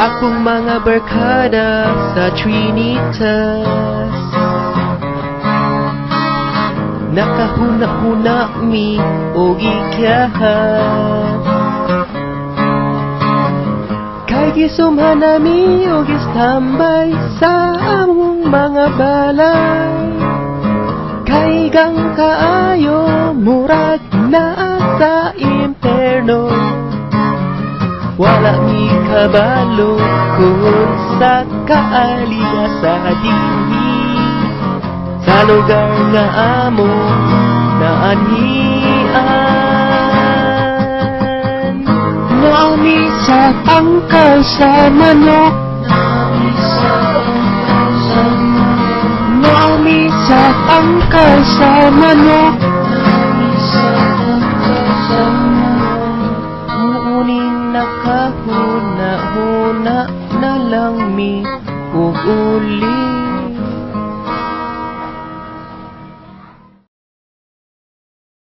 Grupong mga barkada sa Trinitas. Nakahuna-huna mi o ikyahan Kay gisumhan nami o gistambay sa among mga balay. Kay gang kaayo murag naa Wala mi kabalo kung sa kaaliya sa dinhi Sa lugar nga amo naanhian Nami sa tangkal sa manok. Nami sa tangkal sa manok. Muuning nakahuna-huna na lang mi ug